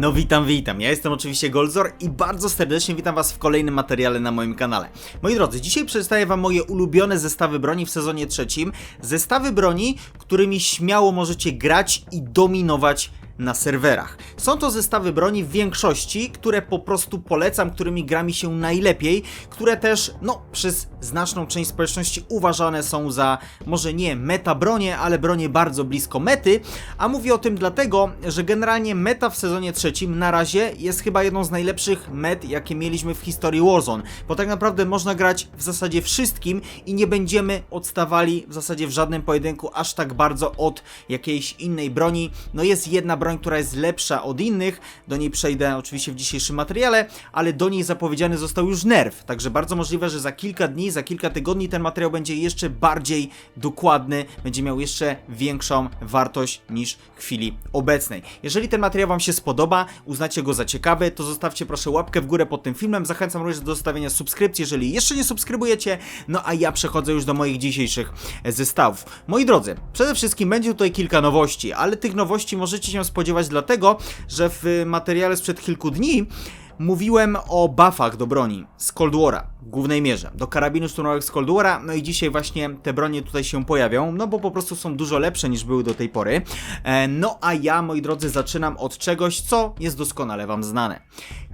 No witam, witam. Ja jestem oczywiście Golzor i bardzo serdecznie witam was w kolejnym materiale na moim kanale. Moi drodzy, dzisiaj przedstawię wam moje ulubione zestawy broni w sezonie trzecim. Zestawy broni, którymi śmiało możecie grać i dominować na serwerach. Są to zestawy broni w większości, które po prostu polecam, którymi gra mi się najlepiej, które też, no, przez znaczną część społeczności uważane są za może nie meta bronie, ale bronie bardzo blisko mety, a mówię o tym dlatego, że generalnie meta w sezonie trzecim na razie jest chyba jedną z najlepszych met, jakie mieliśmy w historii Warzone, bo tak naprawdę można grać w zasadzie wszystkim i nie będziemy odstawali w zasadzie w żadnym pojedynku aż tak bardzo od jakiejś innej broni. No jest jedna broń, która jest lepsza od innych, do niej przejdę oczywiście w dzisiejszym materiale, ale do niej zapowiedziany został już nerw, także bardzo możliwe, że za kilka dni, za kilka tygodni ten materiał będzie jeszcze bardziej dokładny, będzie miał jeszcze większą wartość niż w chwili obecnej. Jeżeli ten materiał Wam się spodoba, uznacie go za ciekawy, to zostawcie proszę łapkę w górę pod tym filmem, zachęcam również do zostawienia subskrypcji, jeżeli jeszcze nie subskrybujecie, no a ja przechodzę już do moich dzisiejszych zestawów. Moi drodzy, przede wszystkim będzie tutaj kilka nowości, ale tych nowości możecie się spodziewać dlatego, że w materiale sprzed kilku dni mówiłem o buffach do broni z Cold War'a w głównej mierze, do karabinu szturmowego z Cold War'a, no i dzisiaj właśnie te bronie tutaj się pojawią, no bo po prostu są dużo lepsze niż były do tej pory. E, no a ja, moi drodzy, zaczynam od czegoś, co jest doskonale Wam znane.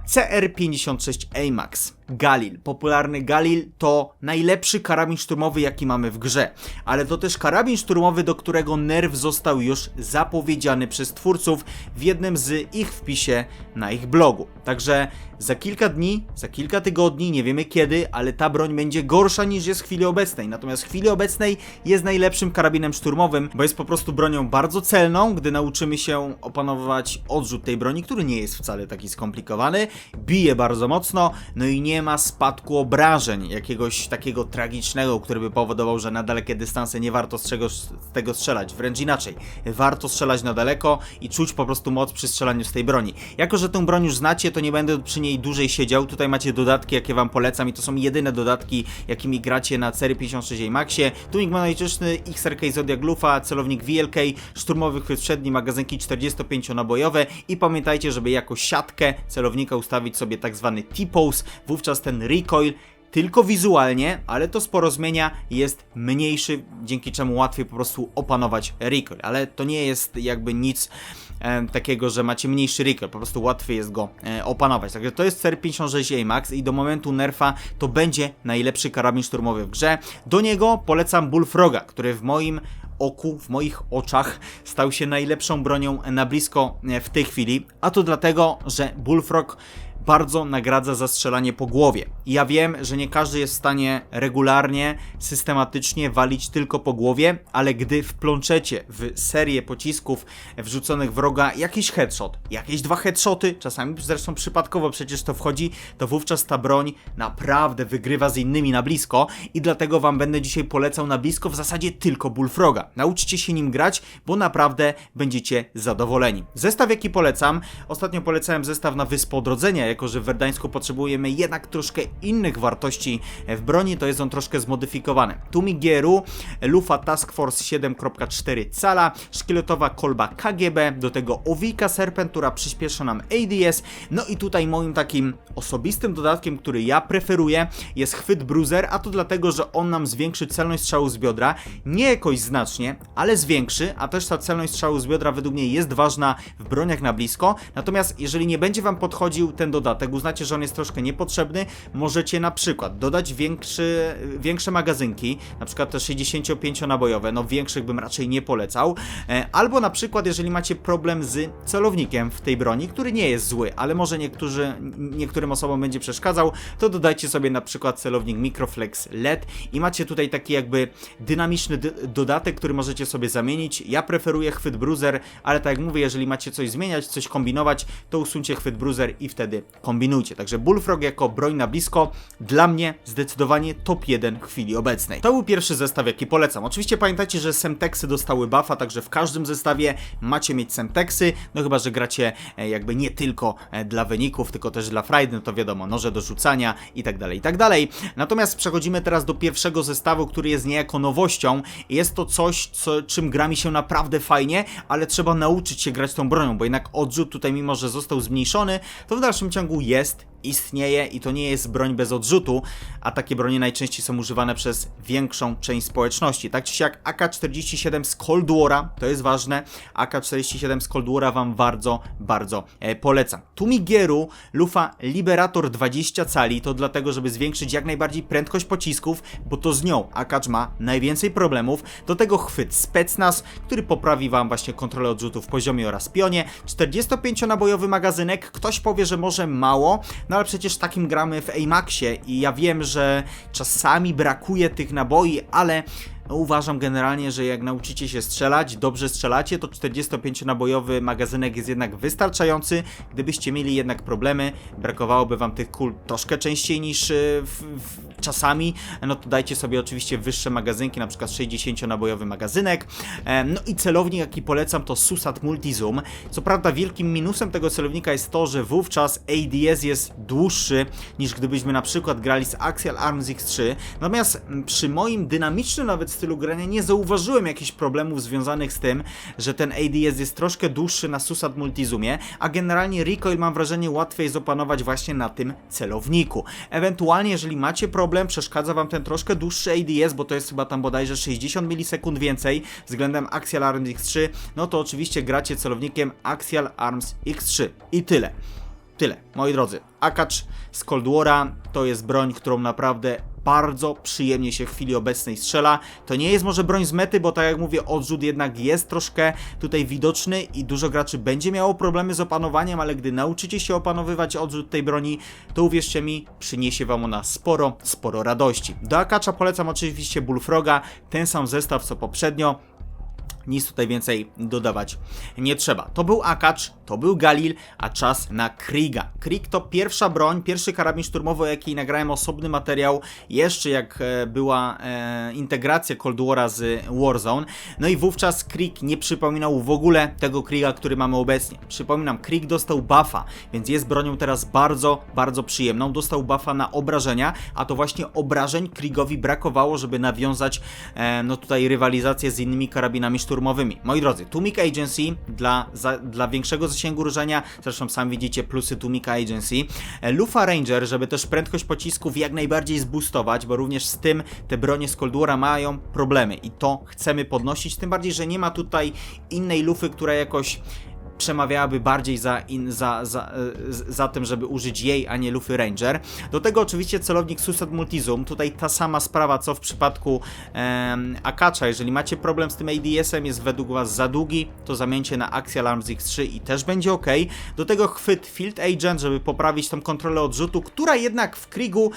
CR56 AMAX. Galil. Popularny Galil to najlepszy karabin szturmowy, jaki mamy w grze. Ale to też karabin szturmowy, do którego nerw został już zapowiedziany przez twórców w jednym z ich wpisie na ich blogu. Także za kilka dni, za kilka tygodni, nie wiemy kiedy, ale ta broń będzie gorsza niż jest w chwili obecnej. Natomiast w chwili obecnej jest najlepszym karabinem szturmowym, bo jest po prostu bronią bardzo celną, gdy nauczymy się opanować odrzut tej broni, który nie jest wcale taki skomplikowany. Bije bardzo mocno, no i nie ma spadku obrażeń jakiegoś takiego tragicznego, który by powodował, że na dalekie dystanse nie warto z, czego, z tego strzelać. Wręcz inaczej, warto strzelać na daleko i czuć po prostu moc przy strzelaniu z tej broni. Jako, że tę broń już znacie, to nie będę przy niej dłużej siedział. Tutaj macie dodatki, jakie wam polecam i to są jedyne dodatki, jakimi gracie na Cery 56 Maxie. Tunik monoliczny, XRK Zodiac Lufa, celownik VLK, szturmowy chwyt przedni, magazynki 45-nabojowe i pamiętajcie, żeby jako siatkę celownika ustawić sobie tak zwany T-pose, wówczas ten recoil tylko wizualnie, ale to sporo zmienia, jest mniejszy, dzięki czemu łatwiej po prostu opanować recoil, ale to nie jest jakby nic e, takiego, że macie mniejszy recoil, po prostu łatwiej jest go e, opanować. Także to jest CR56 AMAX i do momentu nerfa to będzie najlepszy karabin szturmowy w grze. Do niego polecam Bullfroga, który w moim oku, w moich oczach stał się najlepszą bronią na blisko e, w tej chwili, a to dlatego, że Bullfrog bardzo nagradza za strzelanie po głowie. I ja wiem, że nie każdy jest w stanie regularnie, systematycznie walić tylko po głowie, ale gdy wplączecie w serię pocisków wrzuconych wroga jakiś headshot, jakieś dwa headshoty, czasami zresztą przypadkowo przecież to wchodzi, to wówczas ta broń naprawdę wygrywa z innymi na blisko i dlatego wam będę dzisiaj polecał na blisko w zasadzie tylko Bullfroga. Nauczcie się nim grać, bo naprawdę będziecie zadowoleni. Zestaw jaki polecam, ostatnio polecałem zestaw na Wyspę Odrodzenia, jako że w Werdańsku potrzebujemy jednak troszkę innych wartości w broni, to jest on troszkę zmodyfikowany. Tumigieru, lufa Task Force 7.4 cala, szkieletowa kolba KGB, do tego Owika Serpent, która przyspiesza nam ADS, no i tutaj moim takim osobistym dodatkiem, który ja preferuję, jest chwyt bruiser, a to dlatego, że on nam zwiększy celność strzału z biodra, nie jakoś znacznie, ale zwiększy, a też ta celność strzału z biodra według mnie jest ważna w broniach na blisko, natomiast jeżeli nie będzie Wam podchodził ten dodatek, uznacie, że on jest troszkę niepotrzebny, możecie na przykład dodać większy, większe magazynki, na przykład te 65-nabojowe, no większych bym raczej nie polecał, e, albo na przykład jeżeli macie problem z celownikiem w tej broni, który nie jest zły, ale może niektórzy, niektórym osobom będzie przeszkadzał, to dodajcie sobie na przykład celownik Microflex LED i macie tutaj taki jakby dynamiczny dodatek, który możecie sobie zamienić. Ja preferuję chwyt bruiser, ale tak jak mówię, jeżeli macie coś zmieniać, coś kombinować, to usuńcie chwyt bruiser i wtedy kombinujcie. Także Bullfrog jako broń na blisko. Dla mnie zdecydowanie top 1 w chwili obecnej. To był pierwszy zestaw, jaki polecam. Oczywiście pamiętajcie, że Semtexy dostały buffa, także w każdym zestawie macie mieć Semtexy, no chyba, że gracie e, jakby nie tylko e, dla wyników, tylko też dla frajdy, no to wiadomo, noże do rzucania i tak dalej, i tak dalej. Natomiast przechodzimy teraz do pierwszego zestawu, który jest niejako nowością. Jest to coś, co, czym gra mi się naprawdę fajnie, ale trzeba nauczyć się grać tą bronią, bo jednak odrzut tutaj, mimo że został zmniejszony, to w dalszym ciągu jest istnieje i to nie jest broń bez odrzutu, a takie bronie najczęściej są używane przez większą część społeczności. Tak czy siak AK-47 z Cold War'a, to jest ważne, AK-47 z Cold War'a wam bardzo, bardzo e, polecam. Tumigieru Lufa Liberator 20 cali, to dlatego, żeby zwiększyć jak najbardziej prędkość pocisków, bo to z nią Akacz ma najwięcej problemów. Do tego chwyt Specnaz, który poprawi wam właśnie kontrolę odrzutu w poziomie oraz pionie. 45-nabojowy magazynek, ktoś powie, że może mało, no ale przecież takim gramy w Amaxie i ja wiem, że czasami brakuje tych naboi, ale uważam generalnie, że jak nauczycie się strzelać, dobrze strzelacie, to 45-nabojowy magazynek jest jednak wystarczający. Gdybyście mieli jednak problemy, brakowałoby wam tych kul troszkę częściej niż y, w, w, czasami, no to dajcie sobie oczywiście wyższe magazynki, na przykład 60-nabojowy magazynek. No i celownik, jaki polecam, to Susat Multizoom. Co prawda wielkim minusem tego celownika jest to, że wówczas ADS jest dłuższy niż gdybyśmy na przykład grali z Axial Arms X3. Natomiast mm, przy moim dynamicznym nawet stylu grania nie zauważyłem jakichś problemów związanych z tym, że ten ADS jest troszkę dłuższy na Susat Multizoomie, a generalnie recoil mam wrażenie łatwiej jest opanować właśnie na tym celowniku. Ewentualnie, jeżeli macie problem, przeszkadza wam ten troszkę dłuższy ADS, bo to jest chyba tam bodajże 60 milisekund więcej względem Axial Arms X3, no to oczywiście gracie celownikiem Axial Arms X3. I tyle. Tyle, moi drodzy. Akacz z Cold War'a to jest broń, którą naprawdę bardzo przyjemnie się w chwili obecnej strzela. To nie jest może broń z mety, bo tak jak mówię, odrzut jednak jest troszkę tutaj widoczny i dużo graczy będzie miało problemy z opanowaniem, ale gdy nauczycie się opanowywać odrzut tej broni, to uwierzcie mi, przyniesie wam ona sporo, sporo radości. Do Akacza polecam oczywiście Bullfroga, ten sam zestaw co poprzednio. Nic tutaj więcej dodawać nie trzeba. To był Akacz, to był Galil, a czas na Kriga. Krig to pierwsza broń, pierwszy karabin szturmowy, o jakiej nagrałem osobny materiał, jeszcze jak e, była e, integracja Cold War'a z Warzone. No i wówczas Krig nie przypominał w ogóle tego Kriga, który mamy obecnie. Przypominam, Krig dostał buffa, więc jest bronią teraz bardzo, bardzo przyjemną. Dostał buffa na obrażenia, a to właśnie obrażeń Krigowi brakowało, żeby nawiązać e, no tutaj rywalizację z innymi karabinami szturmowymi szturmowymi. Moi drodzy, Tumik Agency dla, za, dla większego zasięgu różenia, zresztą sam widzicie plusy Tumika Agency. E, Lufa Ranger, żeby też prędkość pocisków jak najbardziej zboostować, bo również z tym te bronie z Cold War'a mają problemy i to chcemy podnosić, tym bardziej, że nie ma tutaj innej lufy, która jakoś przemawiałaby bardziej za, in, za, za, e, za tym, żeby użyć jej, a nie Lufy Ranger. Do tego oczywiście celownik Susad Multizoom, tutaj ta sama sprawa co w przypadku Akacza, jeżeli macie problem z tym ADS-em, jest według Was za długi, to zamieńcie na Axial Arms X3 i też będzie ok. Do tego chwyt Field Agent, żeby poprawić tą kontrolę odrzutu, która jednak w Krigu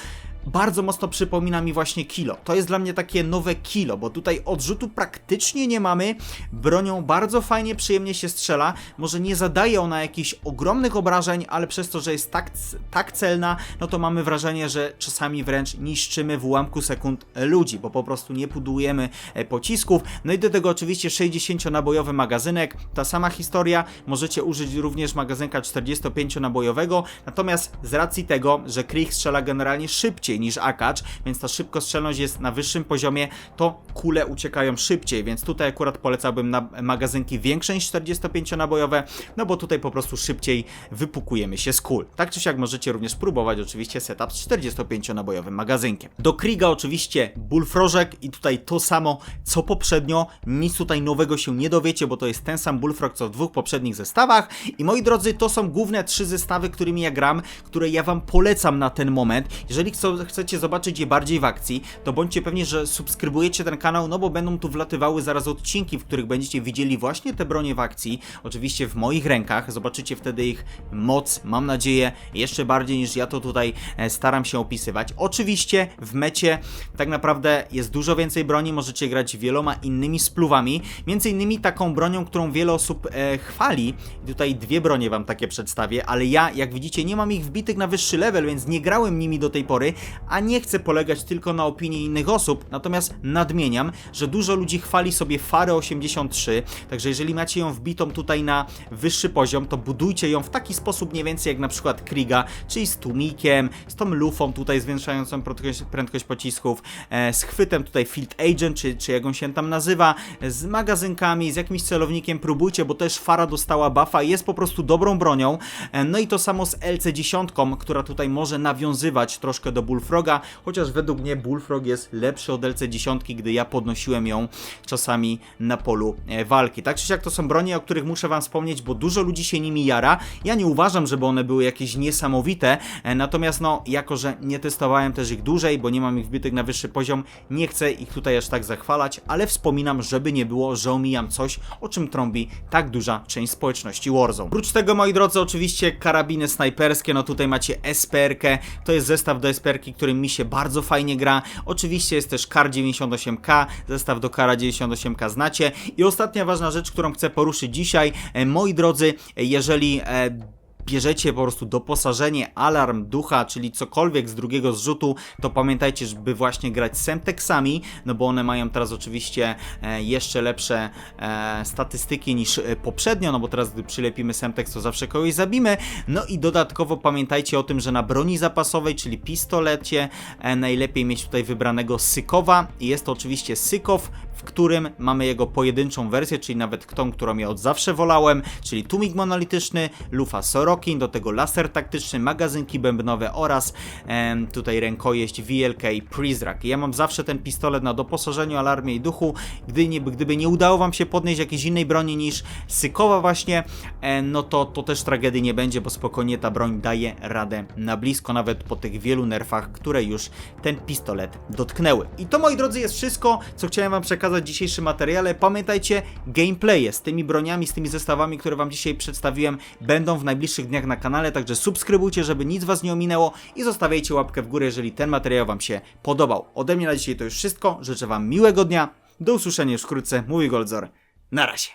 bardzo mocno przypomina mi właśnie kilo. To jest dla mnie takie nowe kilo, bo tutaj odrzutu praktycznie nie mamy. Bronią bardzo fajnie, przyjemnie się strzela. Może nie zadaje ona jakichś ogromnych obrażeń, ale przez to, że jest tak, tak celna, no to mamy wrażenie, że czasami wręcz niszczymy w ułamku sekund ludzi, bo po prostu nie pudujemy e, pocisków. No i do tego oczywiście 60-nabojowy magazynek. Ta sama historia. Możecie użyć również magazynka 45-nabojowego. Natomiast z racji tego, że Krieg strzela generalnie szybciej, szybciej niż akacz, więc ta szybkostrzelność jest na wyższym poziomie, to kule uciekają szybciej, więc tutaj akurat polecałbym na magazynki większe niż 45-nabojowe, no bo tutaj po prostu szybciej wypukujemy się z kul. Tak czy siak możecie również próbować oczywiście setup z 45-nabojowym magazynkiem. Do Kriga oczywiście bullfrożek i tutaj to samo co poprzednio, nic tutaj nowego się nie dowiecie, bo to jest ten sam bullfrog co w dwóch poprzednich zestawach i moi drodzy, to są główne trzy zestawy, którymi ja gram, które ja wam polecam na ten moment. Jeżeli chcą, chcecie zobaczyć je bardziej w akcji, to bądźcie pewni, że subskrybujecie ten kanał, no bo będą tu wlatywały zaraz odcinki, w których będziecie widzieli właśnie te bronie w akcji, oczywiście w moich rękach, zobaczycie wtedy ich moc, mam nadzieję, jeszcze bardziej niż ja to tutaj e, staram się opisywać. Oczywiście w mecie tak naprawdę jest dużo więcej broni, możecie grać wieloma innymi spluwami, między innymi taką bronią, którą wiele osób e, chwali. Tutaj dwie bronie wam takie przedstawię, ale ja, jak widzicie, nie mam ich wbitych na wyższy level, więc nie grałem nimi do tej pory, a nie chcę polegać tylko na opinii innych osób, natomiast nadmieniam, że dużo ludzi chwali sobie Farę 83, także jeżeli macie ją wbitą tutaj na wyższy poziom, to budujcie ją w taki sposób mniej więcej jak na przykład Kriga, czyli z tłumikiem, z tą lufą tutaj zwiększającą prędkość, pocisków, e, z chwytem tutaj Field Agent, czy, czy jak on się tam nazywa, z magazynkami, z jakimś celownikiem, próbujcie, bo też Fara dostała buffa i jest po prostu dobrą bronią. E, no i to samo z LC10, która tutaj może nawiązywać troszkę do Bullfroga, chociaż według mnie Bullfrog jest lepszy od LC10, gdy ja podnosiłem ją czasami na polu e, walki. Tak czy siak to są bronie, o których muszę wam wspomnieć, bo dużo ludzi się nimi jara. Ja nie uważam, żeby one były jakieś niesamowite, e, natomiast no, jako że nie testowałem też ich dłużej, bo nie mam ich wbitych na wyższy poziom, nie chcę ich tutaj aż tak zachwalać, ale wspominam, żeby nie było, że omijam coś, o czym trąbi tak duża część społeczności Warzone. Oprócz tego, moi drodzy, oczywiście karabiny snajperskie, no tutaj macie SPR-kę, to jest zestaw do SPR-ki, którym mi się bardzo fajnie gra. Oczywiście jest też KAR 98K, zestaw do KARA 98K znacie. I ostatnia ważna rzecz, którą chcę poruszyć dzisiaj, e, moi drodzy, e, jeżeli e, bierzecie po prostu doposażenie, alarm, ducha, czyli cokolwiek z drugiego zrzutu, to pamiętajcie, żeby właśnie grać Semtexami, no bo one mają teraz oczywiście e, jeszcze lepsze e, statystyki niż e, poprzednio, no bo teraz gdy przylepimy Semtex, to zawsze kogoś zabimy. No i dodatkowo pamiętajcie o tym, że na broni zapasowej, czyli pistolecie, najlepiej mieć tutaj wybranego Sykowa. Jest to oczywiście Sykow, w którym mamy jego pojedynczą wersję, czyli nawet tą, którą ja od zawsze wolałem, czyli tłumik monolityczny, lufa Sorokin, do tego laser taktyczny, magazynki bębnowe oraz tutaj rękojeść VLK Prizrak. Ja mam zawsze ten pistolet na doposażeniu, alarmie i duchu. Gdy nie, gdyby nie udało wam się podnieść jakiejś innej broni niż Sykowa właśnie, e, no to, to też tragedii nie będzie, bo spokojnie ta broń daje radę na blisko, nawet po tych wielu nerfach, które już ten pistolet dotknęły. I to moi drodzy jest wszystko, co chciałem wam przekazać w dzisiejszym materiale. Pamiętajcie, gameplaye z tymi broniami, z tymi zestawami, które wam dzisiaj przedstawiłem, będą w najbliższych dniach na kanale, także subskrybujcie, żeby nic was nie ominęło i zostawiajcie łapkę w górę, jeżeli ten materiał wam się podobał. Ode mnie na dzisiaj to już wszystko, życzę wam miłego dnia, do usłyszenia już wkrótce, mówi Goldzor, na razie.